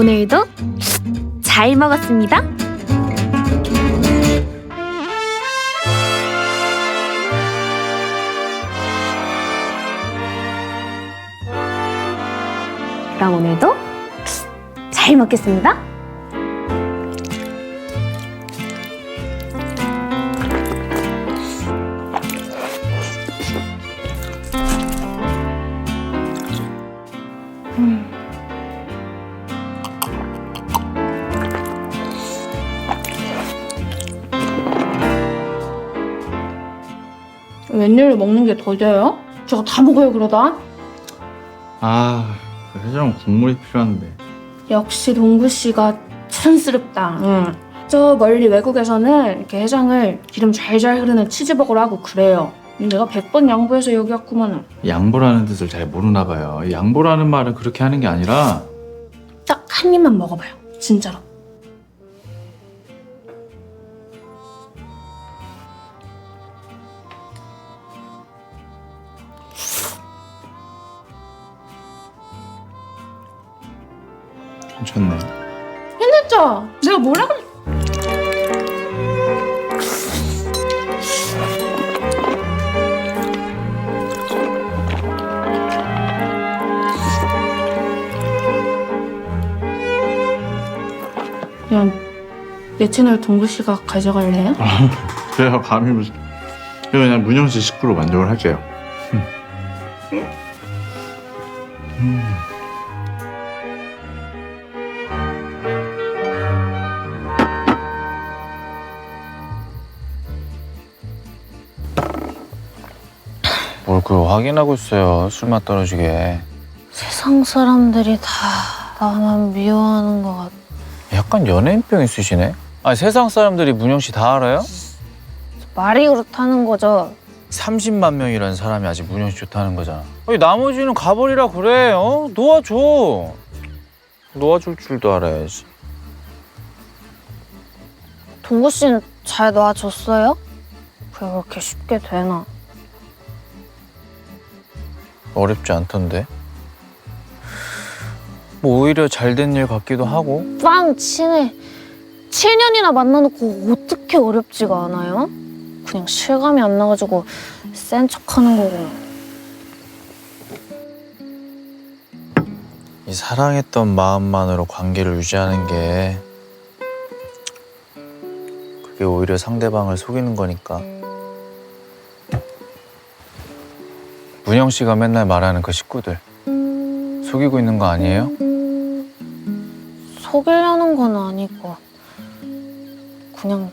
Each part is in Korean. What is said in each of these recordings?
오늘도 잘 먹었습니다. 그럼 오늘도 잘 먹겠습니다. 웬일로 먹는 게 더뎌요? 저거 다 먹어요 그러다? 아, 그 해장 국물이 필요한데. 역시 동구 씨가 촌스럽다. 응. 저 멀리 외국에서는 이렇게 해장을 기름 잘잘 흐르는 치즈버거로 하고 그래요. 내가 100번 양보해서 여기 왔구만. 양보라는 뜻을 잘 모르나 봐요. 양보라는 말은 그렇게 하는 게 아니라 딱 한 입만 먹어봐요. 진짜로. 괜찮네. 진짜 내가 뭐라 그래? 그냥 내 채널 동구 씨가 가져갈래요? 제가 감히 무슨. 이거 그냥 문영 씨 식구로 만족을 할게요. 뭘 그걸 확인하고 있어요. 술맛 떨어지게. 세상 사람들이 다 나만 미워하는 것 같아. 약간 연예인병 있으시네. 아 세상 사람들이 문영 씨 다 알아요? 말이 그렇다는 거죠. 30만 명이라는 사람이 아직 문영 씨 좋다는 거잖아. 아니, 나머지는 가버리라 그래. 어? 놓아줘. 놓아줄 줄도 알아야지. 동구 씨는 잘 놔줬어요? 그게 그렇게 쉽게 되나? 어렵지 않던데. 뭐 오히려 잘 된 일 같기도 하고. 빵 친해. 7년이나 만나놓고 어떻게 어렵지가 않아요? 그냥 실감이 안 나가지고 센 척하는 거구나. 이 사랑했던 마음만으로 관계를 유지하는 게 그게 오히려 상대방을 속이는 거니까. 문영 씨가 맨날 말하는 그 식구들 속이고 있는 거 아니에요? 속이려는 건 아니고 그냥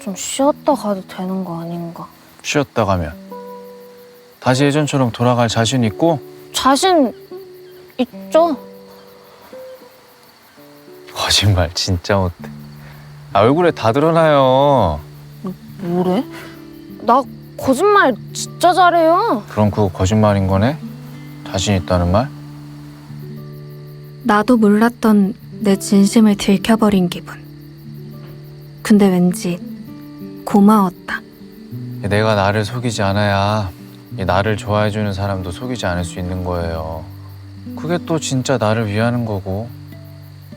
좀 쉬었다 가도 되는 거 아닌가? 쉬었다 가면 다시 예전처럼 돌아갈 자신 있고 자신 있죠? 거짓말 진짜 못해. 아, 얼굴에 다 드러나요. 뭐래? 나 거짓말 진짜 잘해요. 그럼 그거 거짓말인 거네? 자신 있다는 말? 나도 몰랐던 내 진심을 들켜버린 기분. 근데 왠지 고마웠다. 내가 나를 속이지 않아야 이 나를 좋아해주는 사람도 속이지 않을 수 있는 거예요. 그게 또 진짜 나를 위하는 거고.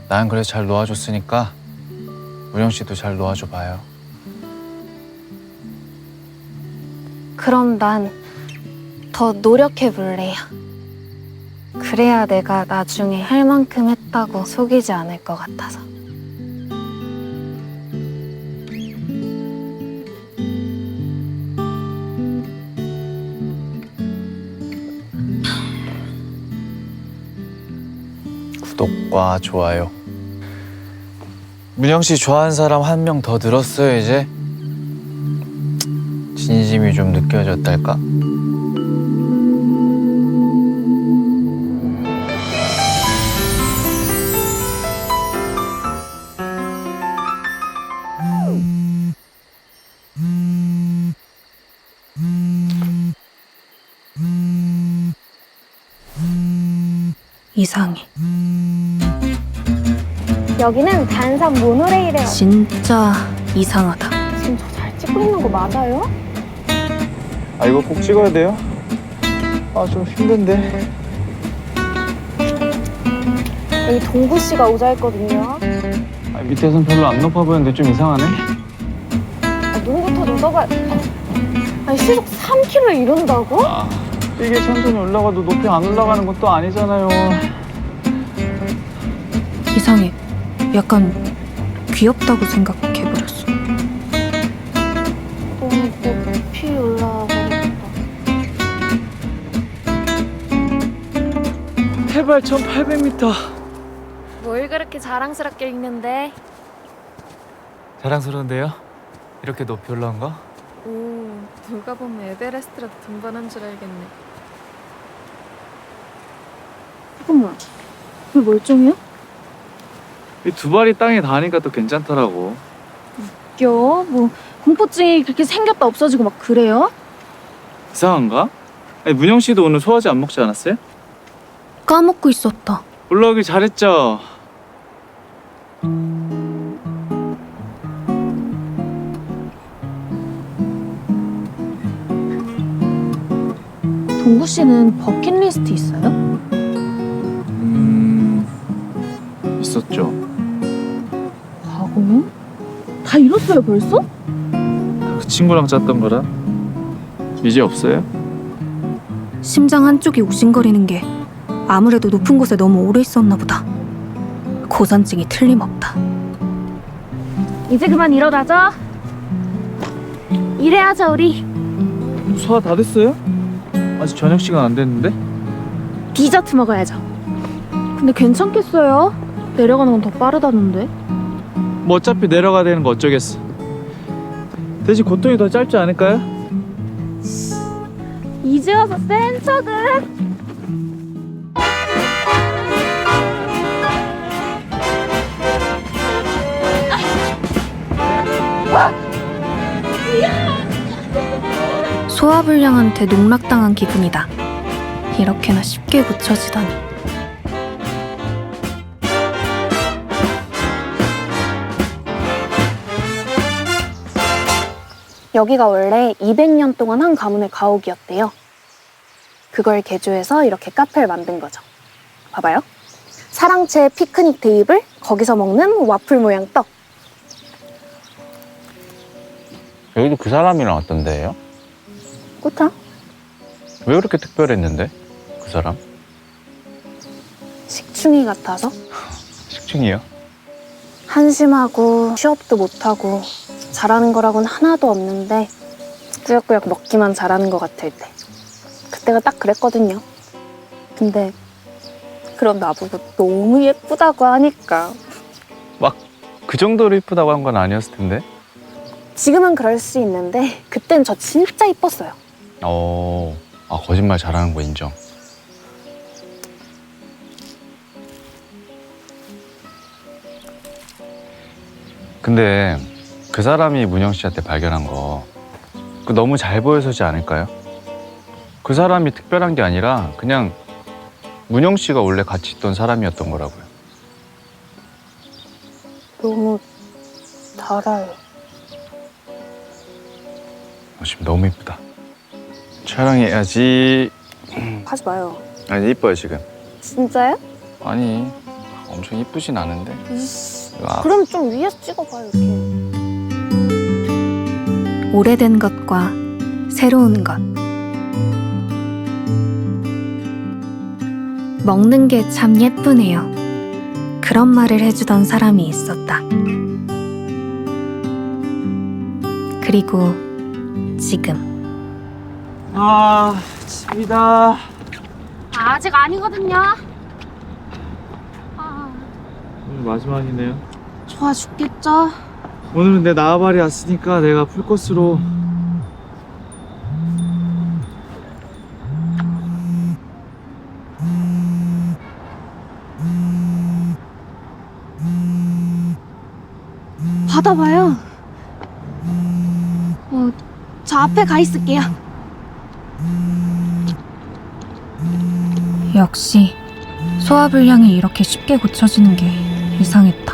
난 그래서 잘 놓아줬으니까 우영 씨도 잘 놓아줘 봐요. 그럼 난 더 노력해 볼래요. 그래야 내가 나중에 할 만큼 했다고 속이지 않을 것 같아서. 구독과 좋아요. 문영 씨 좋아하는 사람 한 명 더 늘었어요 이제. 진심이 좀 느껴졌달까? 이상해. 여기는 단산 모노레일에 진짜 이상하다. 진짜 잘 찍고 있는 거 맞아요? 아 이거 꼭 찍어야 돼요? 아 좀 힘든데. 여기 동구 씨가 오자 했거든요. 아, 밑에선 별로 안 높아 보이는데 좀 이상하네. 아, 눈부터 놓다가 아니 시속 3km 이런다고? 아, 이게 천천히 올라가도 높이 안 올라가는 것도 아니잖아요. 이상해. 약간 귀엽다고 생각해 해발 1,800m. 뭘 그렇게 자랑스럽게 읽는데? 자랑스러운데요? 이렇게 높이 올라온 거? 오, 누가 보면 에베레스트라도 등반한 줄 알겠네. 잠깐만. 왜 멀쩡해요? 이두 발이 땅에 닿으니까 또 괜찮더라고. 웃겨. 뭐 공포증이 그렇게 생겼다 없어지고 막 그래요? 이상한가? 아니, 문영 씨도 오늘 소화제 안 먹지 않았어요? 까먹고 있었다. 올라오길 잘했죠. 동구 씨는 버킷리스트 있어요? 음 있었죠. 과거요? 다 이뤘어요 벌써? 그 친구랑 짰던 거라 이제 없어요? 심장 한쪽이 욱신거리는 게 아무래도 높은 곳에 너무 오래 있었나 보다. 고산증이 틀림없다. 이제 그만 일어나자. 일해야죠 우리. 소화 다 됐어요? 아직 저녁 시간 안 됐는데? 디저트 먹어야죠. 근데 괜찮겠어요? 내려가는 건 더 빠르다는데. 뭐 어차피 내려가야 되는 거 어쩌겠어. 대신 고통이 더 짧지 않을까요? 이제 와서 센 척을. 소화불량한테 농락당한 기분이다. 이렇게나 쉽게 고쳐지다니. 여기가 원래 200년 동안 한 가문의 가옥이었대요. 그걸 개조해서 이렇게 카페를 만든 거죠. 봐봐요. 사랑채 피크닉 테이블, 거기서 먹는 와플 모양 떡. 여기도 그 사람이랑 왔던데요? 그쵸? 왜 그렇게 특별했는데? 그 사람? 식충이 같아서 식충이요? 한심하고 취업도 못하고 잘하는 거라고는 하나도 없는데 꾸역꾸역 먹기만 잘하는 것 같을 때 그때가 딱 그랬거든요. 근데 그런 나보고 너무 예쁘다고 하니까 그 정도로 이쁘다고 한 건 아니었을 텐데. 지금은 그럴 수 있는데 그땐 저 진짜 이뻤어요. 어, 아 거짓말 잘하는 거 인정. 근데 그 사람이 문영 씨한테 발견한 거, 그 너무 잘 보여서지 않을까요? 그 사람이 특별한 게 아니라 그냥 문영 씨가 원래 같이 있던 사람이었던 거라고요. 너무 달아요. 어, 지금 너무 이쁘다. 촬영해야지. 하지 마요. 아니 이뻐요 지금. 진짜요? 아니 엄청 이쁘진 않은데. 아, 그럼 좀 위에서 찍어봐요 이렇게. 오래된 것과 새로운 것. 먹는 게 참 예쁘네요. 그런 말을 해주던 사람이 있었다. 그리고 지금. 아 집이다. 아직 아니거든요. 아, 오늘 마지막이네요. 좋아 죽겠죠? 오늘은 내 나와발이 왔으니까 내가 풀코스로 받아봐요. 어, 저 앞에 가 있을게요. 역시 소화불량이 이렇게 쉽게 고쳐지는 게 이상했다.